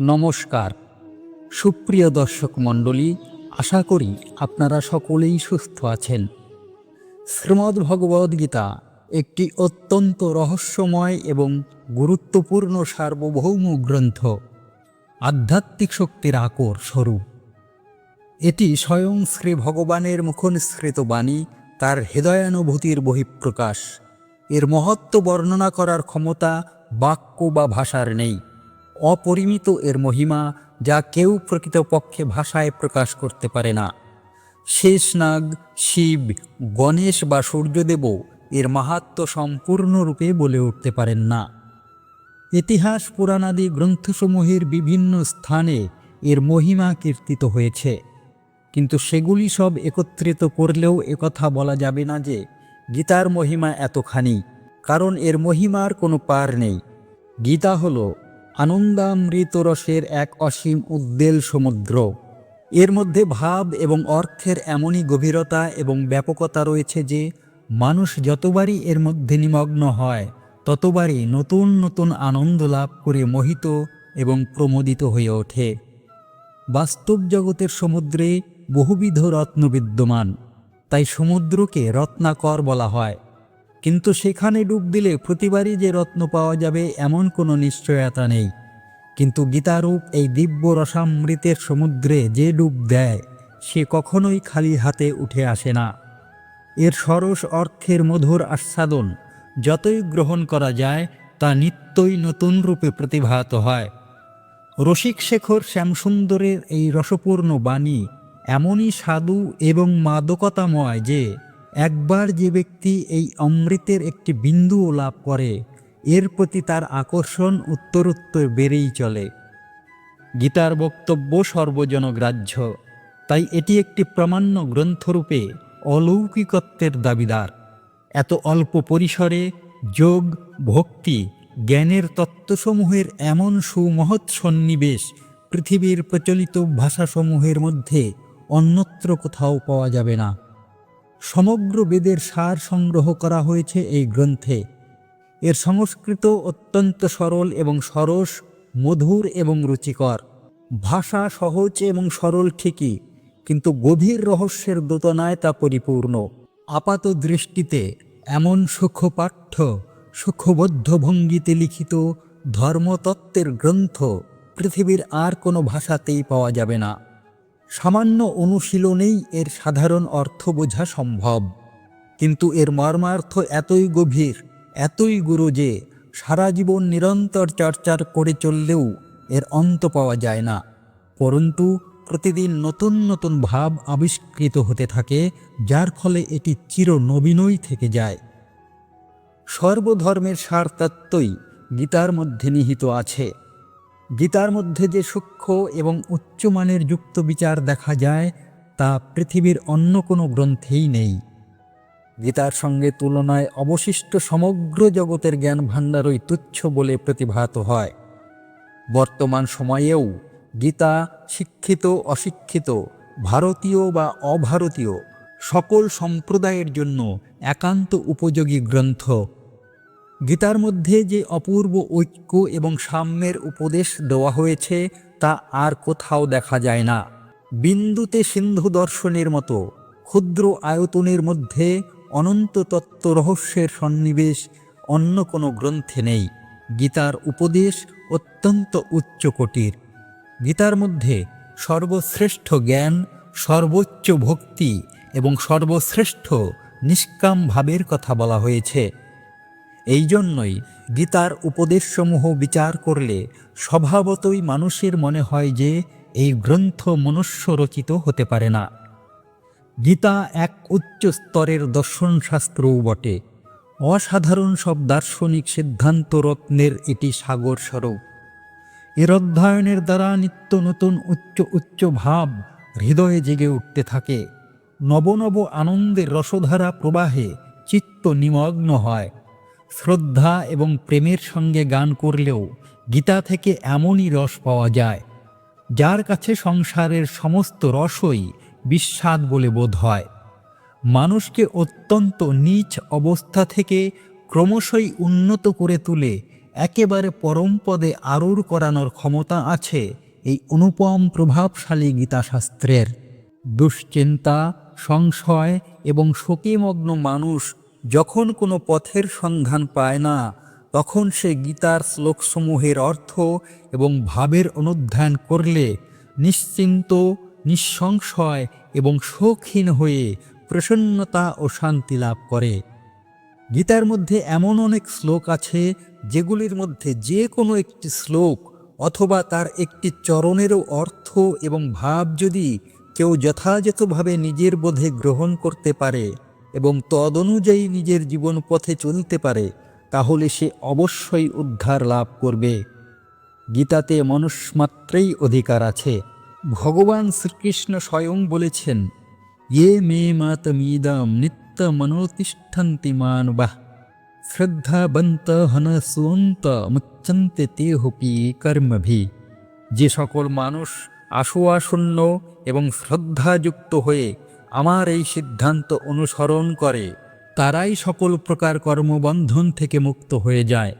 নমস্কার। সুপ্রিয় দর্শক মণ্ডলী, আশা করি আপনারা সকলেই সুস্থ আছেন। শ্রীমদ্ ভগবদ্গীতা একটি অত্যন্ত রহস্যময় এবং গুরুত্বপূর্ণ সার্বভৌম গ্রন্থ, আধ্যাত্মিক শক্তির আকর স্বরূপ। এটি স্বয়ং শ্রী ভগবানের মুখনিসৃত বাণী, তার হৃদয়ানুভূতির বহিঃপ্রকাশ। এর মহত্ব বর্ণনা করার ক্ষমতা বাক্য বা ভাষার নেই। অপরিমিত এর মহিমা যা কেউ প্রকৃতপক্ষে ভাষায় প্রকাশ করতে পারে না। শেষনাগ শিব, গণেশ বা সূর্যদেবও এর মাহাত্ম সম্পূর্ণরূপে বলে উঠতে পারেন না। ইতিহাস পুরাণাদি গ্রন্থসমূহের বিভিন্ন স্থানে এর মহিমা কীর্তিত হয়েছে। কিন্তু সেগুলি সব একত্রিত করলেও একথা বলা যাবে না যে গীতার মহিমা এতখানি, কারণ এর মহিমার কোনো পার নেই। গীতা হল আনন্দামৃত রসের এক অসীম উদ্বেল সমুদ্র। এর মধ্যে ভাব এবং অর্থের এমনই গভীরতা এবং ব্যাপকতা রয়েছে যে, মানুষ যতবারই এর মধ্যে নিমগ্ন হয়, ততবারই নতুন নতুন আনন্দ লাভ করে মোহিত এবং প্রমোদিত হয়ে ওঠে। বাস্তব জগতের সমুদ্রে বহুবিধ রত্ন বিদ্যমান, তাই সমুদ্রকে রত্নাকর বলা হয়। কিন্তু সেখানে ডুব দিলে প্রতিবারই যে রত্ন পাওয়া যাবে এমন কোনো নিশ্চয়তা নেই। কিন্তু গীতারূপ এই দিব্য রসামৃতের সমুদ্রে যে ডুব দেয়, সে কখনোই খালি হাতে উঠে আসে না। এর সরস অর্থের মধুর আস্বাদন যতই গ্রহণ করা যায়, তা নিত্যই নতুন রূপে প্রতিভাত হয়। রসিক শেখর শ্যামসুন্দরের এই রসপূর্ণ বাণী এমনই সাধু এবং মাদকতাময় যে একবার যে ব্যক্তি এই অমৃতের একটি বিন্দুও লাভ করে, এর প্রতি তার আকর্ষণ উত্তরোত্তর বেড়েই চলে। গীতার বক্তব্য সর্বজনগ্রাহ্য তাই এটি একটি প্রামাণ্য গ্রন্থরূপে অলৌকিকত্বের দাবিদার। এত অল্প পরিসরে যোগ, ভক্তি, জ্ঞানের তত্ত্বসমূহের এমন সুমহৎ সন্নিবেশ পৃথিবীর প্রচলিত ভাষাসমূহের মধ্যে অন্যত্র কোথাও পাওয়া যাবে না। সমগ্র বেদের সার সংগ্রহ করা হয়েছে এই গ্রন্থে। এর সংস্কৃত অত্যন্ত সরল এবং সরস, মধুর এবং রুচিকর। ভাষা সহজ এবং সরল ঠিকই, কিন্তু গভীর রহস্যের দোতনায় তা পরিপূর্ণ। আপাত দৃষ্টিতে এমন সুখপাঠ্য সুখবদ্ধ ভঙ্গিতে লিখিত ধর্মতত্ত্বের গ্রন্থ পৃথিবীর আর কোনো ভাষাতেই পাওয়া যাবে না। সামান্য অনুশীলনেই এর সাধারণ অর্থ বোঝা সম্ভব। কিন্তু এর মর্মার্থ এতই গভীর, এতই গুরু যে সারা জীবন নিরন্তর চর্চার করে চললেও এর অন্ত পাওয়া যায় না। পরন্তু প্রতিদিন নতুন নতুন ভাব আবিষ্কৃত হতে থাকে, যার ফলে এটি চিরনবীনই থেকে যায়। সর্বধর্মের সার তত্ত্বই গীতার মধ্যে নিহিত আছে। গীতার মধ্যে যে সূক্ষ্ম এবং উচ্চমানের যুক্ত বিচার দেখা যায়, তা পৃথিবীর অন্য কোনো গ্রন্থেই নেই। গীতার সঙ্গে তুলনায় অবশিষ্ট সমগ্র জগতের জ্ঞান ভাণ্ডারই তুচ্ছ বলে প্রতিভাত হয়। বর্তমান সময়েও গীতা শিক্ষিত, অশিক্ষিত, ভারতীয় বা অভারতীয় সকল সম্প্রদায়ের জন্য একান্ত উপযোগী গ্রন্থ গীতার মধ্যে যে অপূর্ব ঐক্য এবং সাম্যের উপদেশ দেওয়া হয়েছে, তা আর কোথাও দেখা যায় না। বিন্দুতে সিন্ধু দর্শনের মতো, ক্ষুদ্র আয়তনের মধ্যে অনন্ত তত্ত্ব রহস্যের সন্নিবেশ অন্য কোনো গ্রন্থে নেই। গীতার উপদেশ অত্যন্ত উচ্চকোটির গীতার মধ্যে সর্বশ্রেষ্ঠ জ্ঞান, সর্বোচ্চ ভক্তি এবং সর্বশ্রেষ্ঠ নিষ্কাম ভাবের কথা বলা হয়েছে। এই জন্যই গীতার উপদেশসমূহ বিচার করলে স্বভাবতই মানুষের মনে হয় যে এই গ্রন্থ মনুষ্য রচিত হতে পারে না। গীতা এক উচ্চ স্তরের দর্শনশাস্ত্রও বটে। অসাধারণ সব দার্শনিক সিদ্ধান্ত রত্নের এটি সাগর স্বরূপ। এর অধ্যয়নের দ্বারা নিত্য নতুন উচ্চ উচ্চ ভাব হৃদয়ে জেগে উঠতে থাকে। নবনব আনন্দের রসধারা প্রবাহে চিত্ত নিমগ্ন হয়। শ্রদ্ধা এবং প্রেমের সঙ্গে গান করলেও গীতা থেকে এমনই রস পাওয়া যায়, যার কাছে সংসারের সমস্ত রসই বিস্বাদ বলে বোধ হয়। মানুষকে অত্যন্ত নীচ অবস্থা থেকে ক্রমশই উন্নত করে তুলে একেবারে পরম পদে আরূঢ় করানোর ক্ষমতা আছে এই অনুপম প্রভাবশালী গীতাশাস্ত্রের। দুশ্চিন্তা, সংশয় এবং শোকেমগ্ন মানুষ যখন কোনো পথের সন্ধান পায় না, তখন সে গীতার শ্লোকসমূহের অর্থ এবং ভাবের অনুধ্যান করলে নিশ্চিন্ত, নিঃসংশয় এবং শোকহীন হয়ে প্রসন্নতা ও শান্তি লাভ করে। গীতার মধ্যে এমন অনেক শ্লোক আছে, যেগুলির মধ্যে যে কোনো একটি শ্লোক অথবা তার একটি চরণেরও অর্থ এবং ভাব যদি কেউ যথাযথভাবে নিজের বোধে গ্রহণ করতে পারে এবং তদনুযায়ী নিজের জীবন পথে চলতে পারে, তাহলে সে অবশ্যই উদ্ধার লাভ করবে। গীতাতে মনুষ্যমাত্রেই অধিকার আছে। ভগবান শ্রীকৃষ্ণ স্বয়ং বলেছেন ইয়ে মে মাতমিদম নিত্য মনোতিষ্ঠন্তি মানবাহ শ্রদ্ধাবন্ত হনসুন্ত মুচ্চন্তে তে হপি কর্মভি। যে সকল মানুষ আশুয়াশূন্য এবং শ্রদ্ধাযুক্ত হয়ে আমার এই সিদ্ধান্ত অনুসরণ করে, তারাই সকল প্রকার কর্মবন্ধন থেকে মুক্ত হয়ে যায়।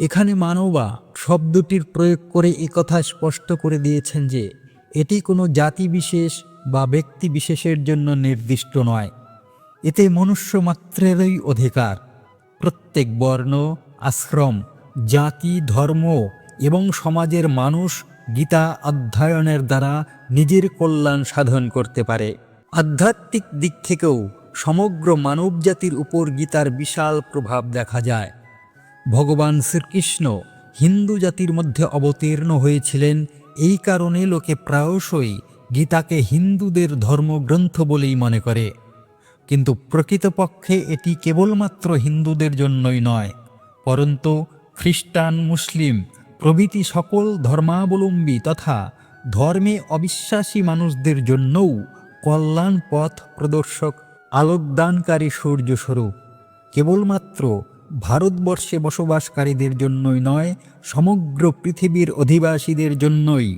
এখানে মানবা শব্দটির প্রয়োগ করে একথা স্পষ্ট করে দিয়েছেন যে, এটি কোনো জাতি বিশেষ বা ব্যক্তি বিশেষের জন্য নির্দিষ্ট নয়। এতে মনুষ্য মাত্রেরই অধিকার। প্রত্যেক বর্ণ, আশ্রম, জাতি, ধর্ম এবং সমাজের মানুষ গীতা অধ্যয়নের দ্বারা নিজের কল্যাণ সাধন করতে পারে। আধ্যাত্মিক দিক থেকেও সমগ্র মানবজাতির উপর গীতার বিশাল প্রভাব দেখা যায়। ভগবান শ্রীকৃষ্ণ হিন্দু জাতির মধ্যে অবতীর্ণ হয়েছিলেন এই কারণে লোকে প্রায়শই গীতাকে হিন্দুদের ধর্মগ্রন্থ বলেই মনে করে। কিন্তু প্রকৃতপক্ষে এটি কেবলমাত্র হিন্দুদের জন্যই নয়, পরন্তু খ্রিস্টান, মুসলিম প্রভৃতি সকল ধর্মাবলম্বী তথা ধর্মে অবিশ্বাসী মানুষদের জন্যও কল্যাণ পথ প্রদর্শক, আলোকদানকারী সূর্যস্বরূপ কেবলমাত্র ভারতবর্ষে বসবাসকারীদের জন্যই নয়, সমগ্র পৃথিবীর অধিবাসীদের জন্যই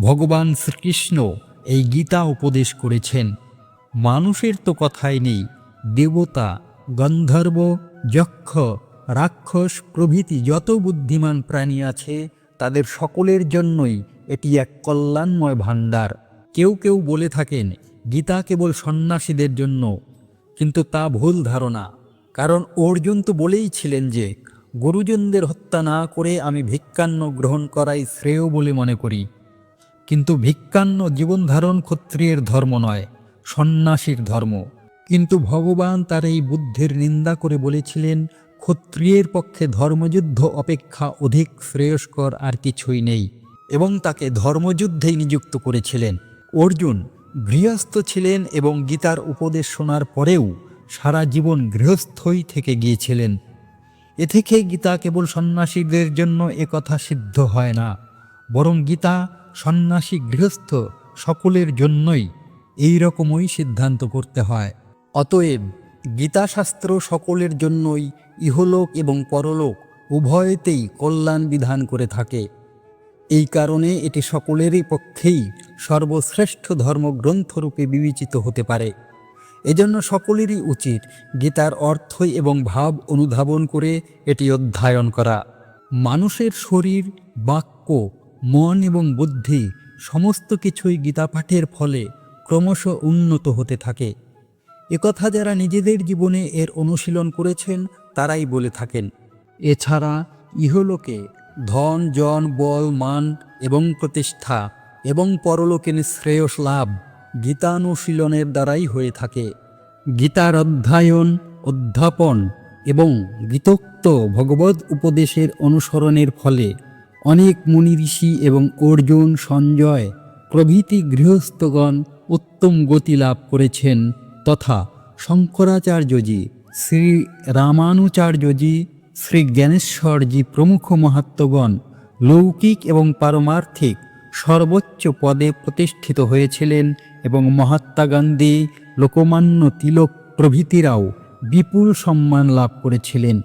ভগবান শ্রীকৃষ্ণ এই গীতা উপদেশ করেছেন। মানুষের তো কথাই নেই, দেবতা, গন্ধর্ব, যক্ষ, রাক্ষস প্রভৃতি যত বুদ্ধিমান প্রাণী আছে, তাদের সকলের জন্যই এটি এক কল্যাণময় ভাণ্ডার। কেউ কেউ বলে থাকেন গীতা কেবল সন্ন্যাসীদের জন্য, কিন্তু তা ভুল ধারণা। কারণ অর্জুন তো বলেই ছিলেন যে, গুরুজনদের হত্যা না করে আমি ভিক্ষান্ন গ্রহণ করাই শ্রেয় বলে মনে করি। কিন্তু ভিক্ষান্ন জীবনধারণ ক্ষত্রিয়ের ধর্ম নয়, সন্ন্যাসীর ধর্ম। কিন্তু ভগবান তার এই বুদ্ধির নিন্দা করে বলেছিলেন, ক্ষত্রিয়ের পক্ষে ধর্মযুদ্ধ অপেক্ষা অধিক শ্রেয়স্কর আর কিছুই নেই। এবং তাকে ধর্মযুদ্ধেই নিযুক্ত করেছিলেন। অর্জুন গৃহস্থ ছিলেন এবং গীতার উপদেশ শোনার পরেও সারা জীবন গৃহস্থই থেকে গিয়েছিলেন। এ থেকে গীতা কেবল সন্ন্যাসীদের জন্য একথা সিদ্ধ হয় না, বরং গীতা সন্ন্যাসী গৃহস্থ সকলের জন্যই এই রকমই সিদ্ধান্ত করতে হয়। অতএব গীতাশাস্ত্র সকলের জন্যই ইহলোক এবং পরলোক উভয়তেই কল্যাণ বিধান করে থাকে। এই কারণে এটি সকলেরই পক্ষেই সর্বশ্রেষ্ঠ ধর্মগ্রন্থরূপে বিবেচিত হতে পারে। এজন্য সকলেরই উচিত গীতার অর্থ এবং ভাব অনুধাবন করে এটি অধ্যয়ন করা। মানুষের শরীর, বাক্য, মন এবং বুদ্ধি সমস্ত কিছুই গীতাপাঠের ফলে ক্রমশ উন্নত হতে থাকে। একথা যারা নিজেদের জীবনে এর অনুশীলন করেছেন, তারাই বলে থাকেন। এছাড়া ইহলোকে ধন, জন, বল, মান এবং প্রতিষ্ঠা এবং পরলোকে শ্রেয়স লাভ গীতানুশীলনের দ্বারাই হয়ে থাকে। গীতার অধ্যয়ন, অধ্যাপন এবং গীতোক্ত ভগবত উপদেশের অনুসরণের ফলে অনেক মুনি ঋষি এবং অর্জুন, সঞ্জয় প্রভৃতি গৃহস্থগণ উত্তম গতি লাভ করেছেন তথা শঙ্করাচার্যজি, শ্রী রামানুচার্যজি শ্রী জ্ঞানেশ্বরজি প্রমুখ মহাত্মগণ লৌকিক এবং পারমার্থিক সর্বোচ্চ পদে প্রতিষ্ঠিত হয়েছিলেন এবং মহাত্মা গান্ধী, লোকমান্য তিলক প্রভৃতিরাও বিপুল সম্মান লাভ করেছিলেন।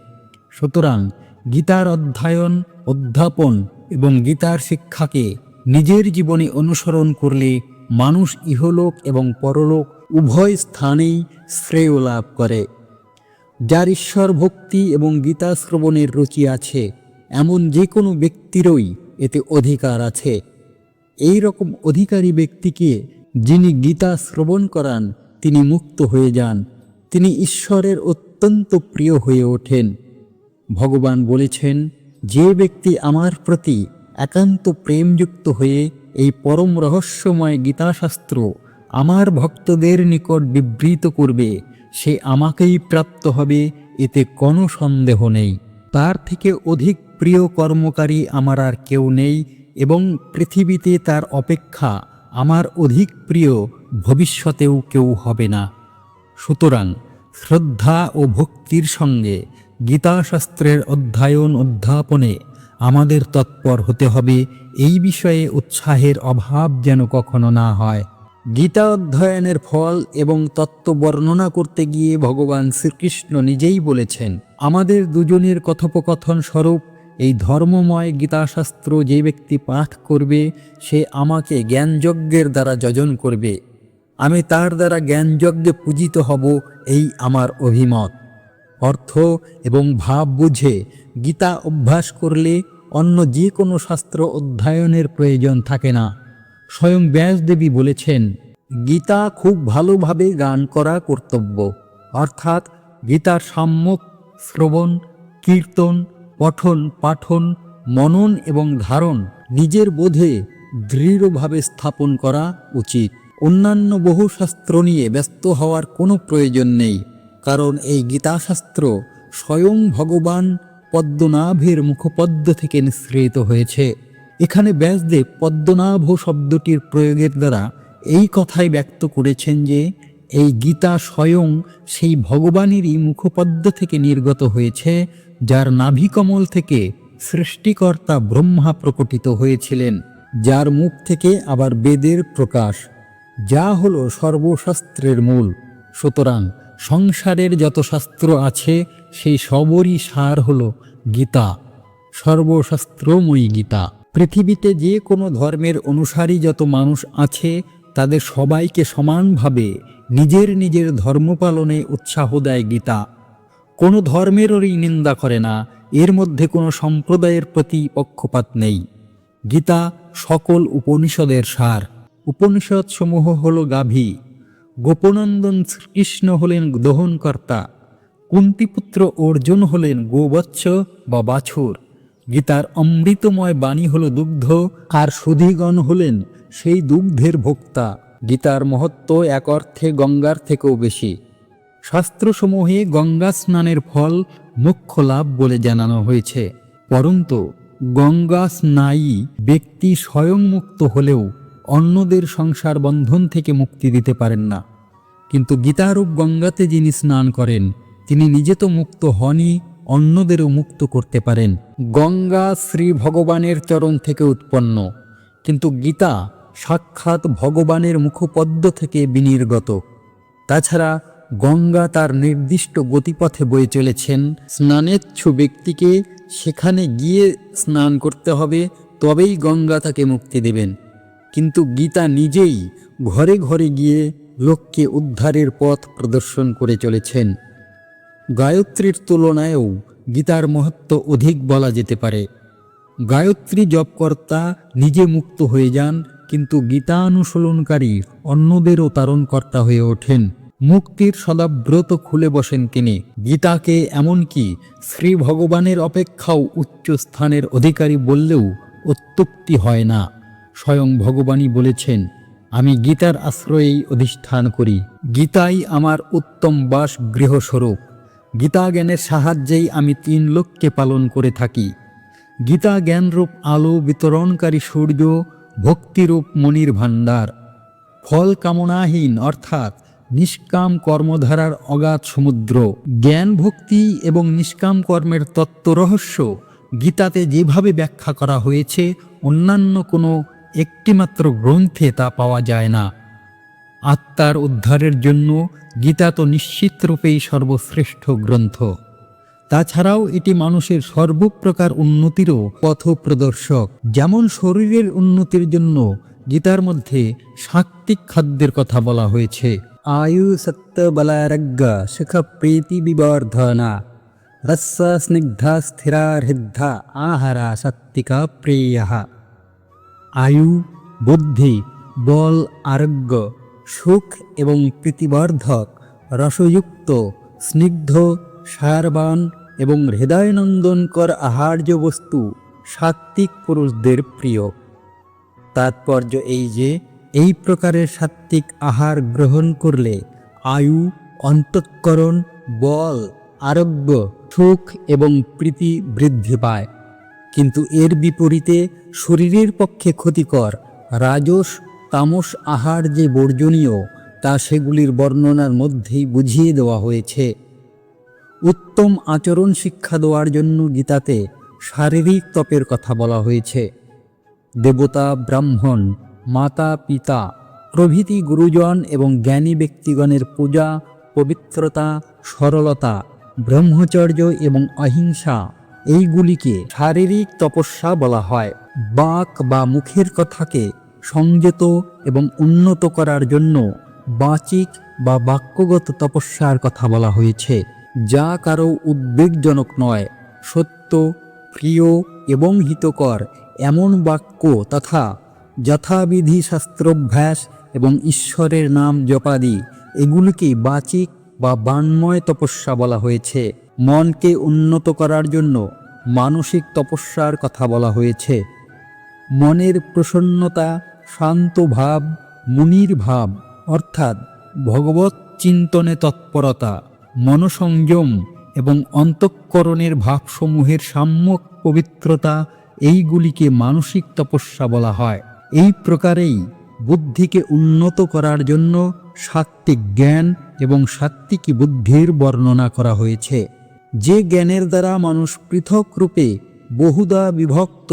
সুতরাং গীতার অধ্যয়ন, অধ্যাপন এবং গীতার শিক্ষাকে নিজের জীবনে অনুসরণ করলে মানুষ ইহলোক এবং পরলোক উভয় স্থানেই শ্রেয় লাভ করে। যার ঈশ্বর ভক্তি এবং গীতা শ্রবণের রুচি আছে, এমন যে কোনো ব্যক্তিরই এতে অধিকার আছে। এই রকম অধিকারী ব্যক্তিকে যিনি গীতা শ্রবণ করান, তিনি মুক্ত হয়ে যান, তিনি ঈশ্বরের অত্যন্ত প্রিয় হয়ে ওঠেন। ভগবান বলেছেন, যে ব্যক্তি আমার প্রতি একান্ত প্রেমযুক্ত হয়ে এই পরম রহস্যময় গীতাশাস্ত্র আমার ভক্তদের নিকট বিবৃত করবে সে আমাকেই প্রাপ্ত হবে, এতে কোনো সন্দেহ নেই। তার থেকে অধিক প্রিয় কর্মকারী আমার আর কেউ নেই এবং পৃথিবীতে তার অপেক্ষা আমার অধিক প্রিয় ভবিষ্যতেও কেউ হবে না। সুতরাং শ্রদ্ধা ও ভক্তির সঙ্গে গীতাশাস্ত্রের অধ্যায়ন অধ্যাপনে আমাদের তৎপর হতে হবে, এই বিষয়ে উৎসাহের অভাব যেন কখনো না হয়। গীতা অধ্যয়নের ফল এবং তত্ত্ব বর্ণনা করতে গিয়ে ভগবান শ্রীকৃষ্ণ নিজেই বলেছেন, আমাদের দুজনের কথোপকথন স্বরূপ এই ধর্মময় গীতাশাস্ত্র যে ব্যক্তি পাঠ করবে, সে আমাকে জ্ঞানযজ্ঞের দ্বারা যজন করবে। আমি তার দ্বারা জ্ঞানযজ্ঞে পূজিত হব, এই আমার অভিমত। অর্থ এবং ভাব বুঝে গীতা অভ্যাস করলে অন্য যে কোনো শাস্ত্র অধ্যয়নের প্রয়োজন থাকে না। স্বয়ং ব্যাসদেবী বলেছেন, গীতা খুব ভালোভাবে গান করা কর্তব্য। অর্থাৎ গীতার সাম্যক শ্রবণ, কীর্তন, পঠন, পাঠন, মনন এবং ধারণ নিজের বোধে দৃঢ়ভাবে স্থাপন করা উচিত। অন্যান্য বহু শাস্ত্র নিয়ে ব্যস্ত হওয়ার কোনো প্রয়োজন নেই, কারণ এই গীতাশাস্ত্র স্বয়ং ভগবান পদ্মনাভের মুখপদ্ম থেকে নিঃসৃত হয়েছে। এখানে ব্যাসদেব পদ্মনাভ শব্দটির প্রয়োগের দ্বারা এই কথাই ব্যক্ত করেছেন যে, এই গীতা স্বয়ং সেই ভগবানেরই মুখপদ্ম থেকে নির্গত হয়েছে, যার নাভিকমল থেকে সৃষ্টিকর্তা ব্রহ্মা প্রকটিত হয়েছিলেন, যার মুখ থেকে আবার বেদের প্রকাশ। যা হল সর্বশাস্ত্রের মূল। সুতরাং সংসারের যত শাস্ত্র আছে, সেই সবরই সার হল গীতা, সর্বশাস্ত্রময়ী গীতা। পৃথিবীতে যে কোনো ধর্মের অনুসারী যত মানুষ আছে, তাদের সবাইকে সমানভাবে নিজের নিজের ধর্ম পালনে উৎসাহ দেয় গীতা। কোনো ধর্মেরই নিন্দা করে না, এর মধ্যে কোনো সম্প্রদায়ের প্রতি পক্ষপাত নেই। গীতা সকল উপনিষদের সার। উপনিষদ সমূহ হল গাভী। গোপনন্দন শ্রীকৃষ্ণ হলেন দহনকর্তা। কুন্তিপুত্র অর্জুন হলেন গোবৎস বা বাছুর। গীতার অমৃতময় বাণী হল দুগ্ধ, আর সুধীগণ হলেন সেই দুগ্ধের ভোক্তা। গীতার মহত্ব এক অর্থে গঙ্গার থেকেও বেশি। শাস্ত্রসমূহে গঙ্গা স্নানের ফল মুখ্য লাভ বলে জানানো হয়েছে। পরন্তু, গঙ্গা স্নায়ী ব্যক্তি স্বয়ং মুক্ত হলেও অন্যদের সংসার বন্ধন থেকে মুক্তি দিতে পারেন না। কিন্তু গীতারূপ গঙ্গাতে যিনি স্নান করেন, তিনি নিজে তো মুক্ত হনই অন্যদেরও মুক্ত করতে পারেন। গঙ্গা শ্রী ভগবানের চরণ থেকে উৎপন্ন। কিন্তু গীতা সাক্ষাৎ ভগবানের মুখপদ্ম থেকে বিনির্গত। তাছাড়া গঙ্গা তার নির্দিষ্ট গতিপথে বয়ে চলেছেন। স্নানেচ্ছু ব্যক্তিকে সেখানে গিয়ে স্নান করতে হবে, তবেই গঙ্গা তাকে মুক্তি দেবেন। কিন্তু গীতা নিজেই ঘরে ঘরে গিয়ে লোককে উদ্ধারের পথ প্রদর্শন করে চলেছেন। গায়ত্রীর তুলনায়ও গীতার মহত্ব অধিক বলা যেতে পারে। গায়ত্রী জপকর্তা নিজে মুক্ত হয়ে যান, কিন্তু গীতা অনুসরণকারী অন্যদেরও তারণকর্তা হয়ে ওঠেন। মুক্তির সদাব্রত খুলে বসেন তিনি। গীতাকে এমনকি শ্রী ভগবানের অপেক্ষাও উচ্চ স্থানের অধিকারী বললেও অত্যুক্তি হয় না। স্বয়ং ভগবানই বলেছেন, আমি গীতার আশ্রয়েই অধিষ্ঠান করি। গীতাই আমার উত্তম বাস গৃহস্বরূপ গীতা জ্ঞানের সাহায্যেই আমি তিন লোককে পালন করে থাকি। গীতা জ্ঞানরূপ আলো বিতরণকারী সূর্য, ভক্তিরূপ মনির ভাণ্ডার। ফল কামনাহীন অর্থাৎ নিষ্কাম কর্মধারার অগাধ সমুদ্র। জ্ঞান ভক্তি এবং নিষ্কাম কর্মের তত্ত্ব রহস্য গীতাতে যেভাবে ব্যাখ্যা করা হয়েছে, অন্যান্য কোনো একটিমাত্র গ্রন্থে তা পাওয়া যায় না। আত্মার উদ্ধারের জন্য গীতা তো নিশ্চিতরূপেই সর্বশ্রেষ্ঠ গ্রন্থ। তাছাড়াও এটি মানুষের সর্বপ্রকার উন্নতিরও পথপ্রদর্শক। যেমন শরীরের উন্নতির জন্য গীতার মধ্যে সাত্ত্বিক খাদ্যের কথা বলা হয়েছে। আয়ু সত্য বলারজ্ঞ সুখ প্রীতি বিবর্ধনা। রস্সা স্নিগ্ধা স্থিরা হৃদ্ধা আহারা সাত্বিকা প্রেয়। আয়ু বুদ্ধি বল আরোগ্য সুখ এবং প্রীতিবর্ধক, রসযুক্ত, স্নিগ্ধ, সারবান এবং হৃদয়নন্দনকর আহার্য বস্তু সাত্ত্বিক পুরুষদের প্রিয়। তাৎপর্য এই যে, এই প্রকারের সাত্ত্বিক আহার গ্রহণ করলে আয়ু, অন্তঃকরণ, বল, আরোগ্য, সুখ এবং প্রীতি বৃদ্ধি পায়। কিন্তু এর বিপরীতে শরীরের পক্ষে ক্ষতিকর রাজস তামস আহার যে বর্জনীয়, তা সেগুলির বর্ণনার মধ্যেই বুঝিয়ে দেওয়া হয়েছে। উত্তম আচরণ শিক্ষা দেওয়ার জন্য গীতাতে শারীরিক তপের কথা বলা হয়েছে। দেবতা, ব্রাহ্মণ, মাতা, পিতা, প্রভৃতি গুরুজন এবং জ্ঞানী ব্যক্তিগণের পূজা, পবিত্রতা, সরলতা, ব্রহ্মচর্য এবং অহিংসা, এইগুলিকে শারীরিক তপস্যা বলা হয়। বাক বা মুখের কথাকে সংযত এবং উন্নত করার জন্য বাচিক বা বাক্যগত তপস্যার কথা বলা হয়েছে, যা কারও উদ্বেগজনক নয়। সত্য, প্রিয় এবং হিতকর এমন বাক্য তথা যথাবিধি শাস্ত্রভ্যাস এবং ঈশ্বরের নাম জপাদি, এগুলিকে বাচিক বা বান্ময় তপস্যা বলা হয়েছে। মনকে উন্নত করার জন্য মানসিক তপস্যার কথা বলা হয়েছে। মনের প্রসন্নতা শান্ত ভাব মুনির ভাব অর্থাৎ ভগবত চিন্তনে তৎপরতা, মনসংযম এবং অন্তঃকরণের ভাবসমূহের সাম্যক পবিত্রতা, এইগুলিকে মানসিক তপস্যা বলা হয়। এই প্রকারেই বুদ্ধিকে উন্নত করার জন্য সাত্ত্বিক জ্ঞান এবং সাত্ত্বিকী বুদ্ধির বর্ণনা করা হয়েছে। যে জ্ঞানের দ্বারা মানুষ পৃথক রূপে বহুদা বিভক্ত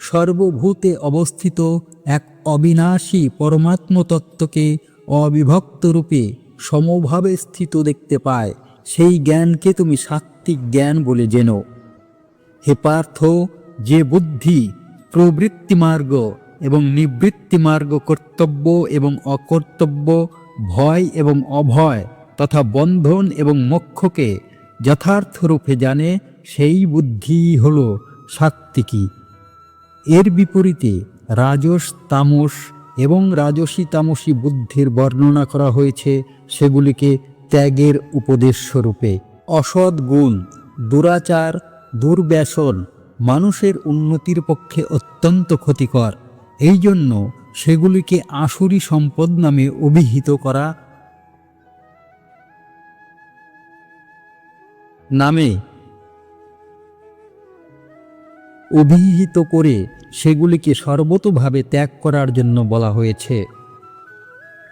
সর্বভূতে অবস্থিত এক অবিনাশী পরমাত্ম তত্ত্বকে অবিভক্ত রূপে সমভাবে স্থিত দেখতে পায়। সেই জ্ঞানকে তুমি সাত্ত্বিক জ্ঞান বলে জেনো। হে পার্থ, যে বুদ্ধি প্রবৃত্তি মার্গ এবং নিবৃত্তি মার্গ কর্তব্য এবং অকর্তব্য, ভয় এবং অভয় তথা বন্ধন এবং মোক্ষকে যথার্থরূপে জানে, সেই বুদ্ধি হল সাত্ত্বিকী। এর বিপরীতে রাজস, তামস এবং রাজসী, তামসী বুদ্ধির বর্ণনা করা হয়েছে সেগুলিকে ত্যাগের উপদেশ স্বরূপে। অসৎ গুণ, দুরাচার, দুর্ব্যসন মানুষের উন্নতির পক্ষে অত্যন্ত ক্ষতিকর। এই জন্য সেগুলিকে আসুরি সম্পদ নামে অভিহিত করা নামে অভিহিত করে সেগুলিকে সর্বতোভাবে ত্যাগ করার জন্য বলা হয়েছে।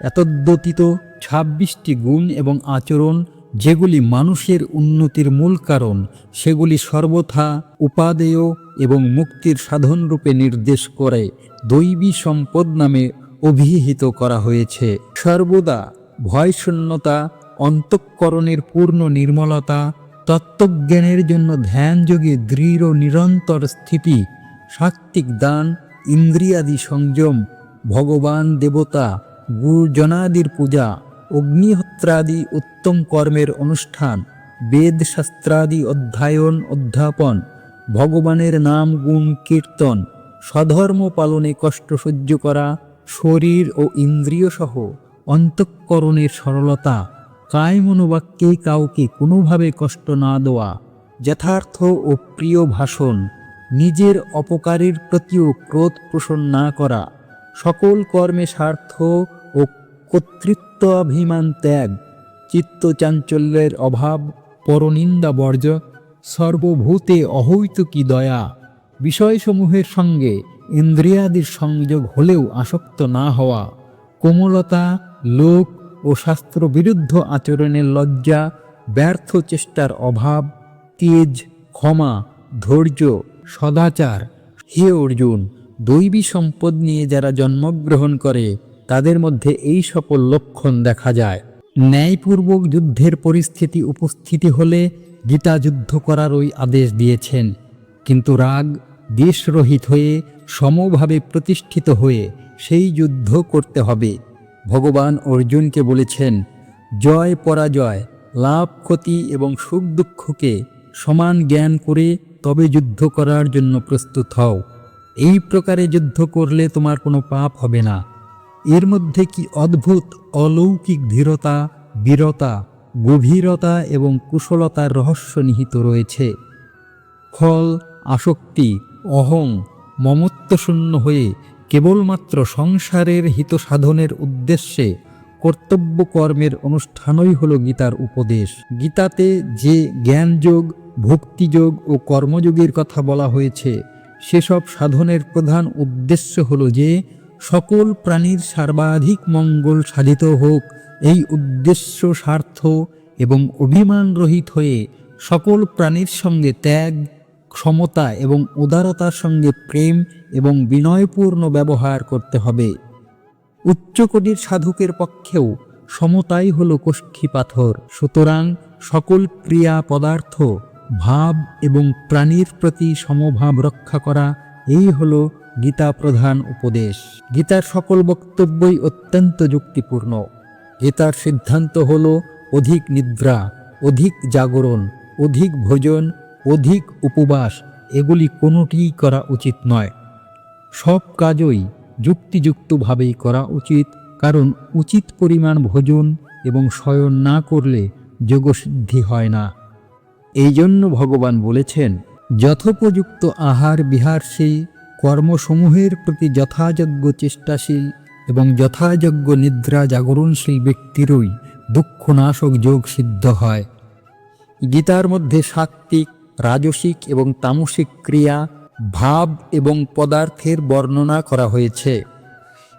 এতদ্যতীত ছাব্বিশটি গুণ এবং আচরণ যেগুলি মানুষের উন্নতির মূল কারণ, সেগুলি সর্বথা উপাদেয় এবং মুক্তির সাধনরূপে নির্দেশ করে, দৈবী সম্পদ নামে অভিহিত করা হয়েছে। সর্বদা ভয়শূন্যতা, অন্তঃকরণের পূর্ণ নির্মলতা তত্ত্বজ্ঞানের জন্য ধ্যানযোগে দৃঢ় নিরন্তর স্থিতি, সাত্ত্বিক দান, ইন্দ্রিয়াদি সংযম, ভগবান দেবতা, গুরুজনাদির পূজা, অগ্নিহোত্রাদি উত্তম কর্মের অনুষ্ঠান বেদ শাস্ত্রাদি অধ্যয়ন, অধ্যাপন, ভগবানের নাম গুণ কীর্তন, স্বধর্ম পালনে কষ্ট সহ্য করা, শরীর ও ইন্দ্রিয় সহ অন্তঃকরণের সরলতা কায় মনোবাক্যে কাউকে কোনোভাবে কষ্ট না দেওয়া, যথার্থ ও প্রিয় ভাষণ, নিজের অপকারের প্রতিও ক্রোধ পোষণ না করা, সকল কর্মে স্বার্থ ও কর্তৃত্বাভিমান ত্যাগ চিত্তচাঞ্চল্যের অভাব, পরনিন্দা বর্জ সর্বভূতে অহৈতুকী দয়া, বিষয়সমূহের সঙ্গে ইন্দ্রিয়াদির সংযোগ হলেও আসক্ত না হওয়া, কোমলতা, লোক ও শাস্ত্রবিরুদ্ধ আচরণের লজ্জা, ব্যর্থ চেষ্টার অভাব, তেজ, ক্ষমা, ধৈর্য, সদাচার। হে অর্জুন, দৈবী সম্পদ নিয়ে যারা জন্মগ্রহণ করে, তাদের মধ্যে এই সকল লক্ষণ দেখা যায়। ন্যায়পূর্বক যুদ্ধের পরিস্থিতি উপস্থিতি হলে গীতা যুদ্ধ করার ওই আদেশ দিয়েছেন। কিন্তু রাগ, দেশরহিত হয়ে, সমভাবে প্রতিষ্ঠিত হয়ে সেই যুদ্ধ করতে হবে। ভগবান অর্জুনকে বলেছেন, জয় পরাজয়, লাভ ক্ষতি এবং সুখ দুঃখকে সমান জ্ঞান করে তবে যুদ্ধ করার জন্য প্রস্তুত হও। এই প্রকারে যুদ্ধ করলে তোমার কোনো পাপ হবে না। এর মধ্যে কি অদ্ভুত, অলৌকিক ধীরতা, বীরতা, গভীরতা এবং কুশলতার রহস্য নিহিত রয়েছে? ফল, আসক্তি, অহং, মমত্বশূন্য হয়ে কেবলমাত্র সংসারের হিত সাধনের উদ্দেশ্যে কর্তব্য কর্মের অনুষ্ঠানই হল গীতার উপদেশ। গীতাতে যে জ্ঞানযোগ, ভক্তিযোগ ও কর্মযোগের কথা বলা হয়েছে, সেসব সাধনের প্রধান উদ্দেশ্য হল যে, সকল প্রাণীর সর্বাধিক মঙ্গল সাধিত হোক, এই উদ্দেশ্য স্বার্থ এবং অভিমান রহিত হয়ে সকল প্রাণীর সঙ্গে ত্যাগ ক্ষমতা এবং উদারতার সঙ্গে প্রেম এবং বিনয়পূর্ণ ব্যবহার করতে হবে। উচ্চকোটির সাধকের পক্ষেও সমতাই হল কোষ্ঠী পাথর। সুতরাং সকল ক্রিয়া পদার্থ, ভাব এবং প্রাণীর প্রতি সমভাব রক্ষা করা, এই হল গীতা প্রধান উপদেশ। গীতার সকল বক্তব্যই অত্যন্ত যুক্তিপূর্ণ। গীতার সিদ্ধান্ত হল অধিক নিদ্রা, অধিক জাগরণ, অধিক ভোজন অধিক উপবাস এগুলি কোনোটিই করা উচিত নয়। সব কাজই যুক্তিযুক্তভাবেই করা উচিত, কারণ উচিত পরিমাণ ভোজন এবং শয়ন না করলে যোগসিদ্ধি হয় না। এই জন্য ভগবান বলেছেন, যথোপযুক্ত আহার বিহার সেই কর্মসমূহের প্রতি যথাযোগ্য চেষ্টাশীল এবং যথাযোগ্য নিদ্রা জাগরণশীল ব্যক্তিরই দুঃখনাশক যোগ সিদ্ধ হয়। গীতার মধ্যে সাত্ত্বিক রাজসিক এবং তামসিক ক্রিয়া, ভাব এবং পদার্থের বর্ণনা করা হয়েছে।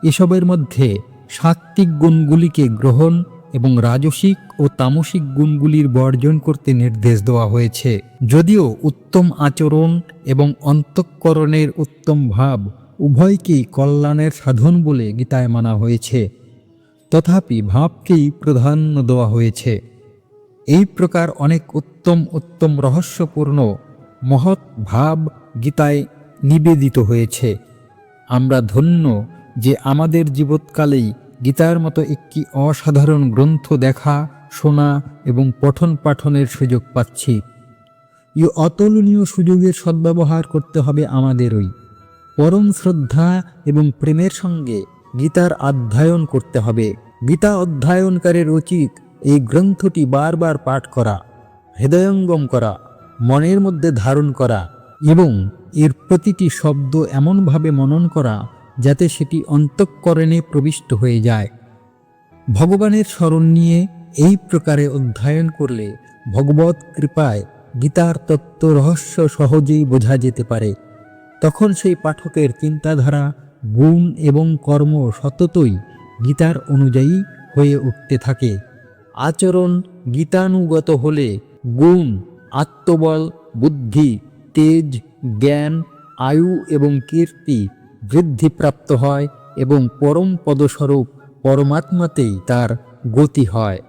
এসবের মধ্যে সাত্ত্বিক গুণগুলিকে গ্রহণ এবং রাজসিক ও তামসিক গুণগুলির বর্জন করতে নির্দেশ দেওয়া হয়েছে। যদিও উত্তম আচরণ এবং অন্তঃকরণের উত্তম ভাব উভয়কেই কল্যাণের সাধন বলে গীতায় মানা হয়েছে। তথাপি ভাবকেই প্রাধান্য দেওয়া হয়েছে। এই প্রকার অনেক উত্তম উত্তম রহস্যপূর্ণ মহৎ ভাব গীতায় নিবেদিত হয়েছে। আমরা ধন্য যে আমাদের জীবৎকালেই গীতার মতো একটি অসাধারণ গ্রন্থ দেখা, শোনা এবং পঠন পাঠনের সুযোগ পাচ্ছি। এই অতুলনীয় সুযোগের সদ্ব্যবহার করতে হবে আমাদেরই। পরম শ্রদ্ধা এবং প্রেমের সঙ্গে গীতার অধ্যয়ন করতে হবে। গীতা অধ্যয়নকারীর উচিত এই গ্রন্থটি বারবার পাঠ করা, হৃদয়ঙ্গম করা, মনের মধ্যে ধারণ করা এবং এর প্রতিটি শব্দ এমনভাবে মনন করা যাতে সেটি অন্তঃকরণে প্রবিষ্ট হয়ে যায়। ভগবানের স্মরণ নিয়ে এই প্রকারে অধ্যয়ন করলে ভগবত কৃপায় গীতার তত্ত্ব রহস্য সহজেই বোঝা যেতে পারে। তখন সেই পাঠকের চিন্তাধারা, গুণ এবং কর্ম সততই গীতার অনুযায়ী হয়ে উঠতে থাকে। আচরণ গীতানুগত হলে গুণ, আত্মবল, বুদ্ধি, তেজ, জ্ঞান, আয়ু এবং কীর্তি বৃদ্ধিপ্রাপ্ত হয় এবং পরম পদস্বরূপ পরমাত্মাতেই তার গতি হয়।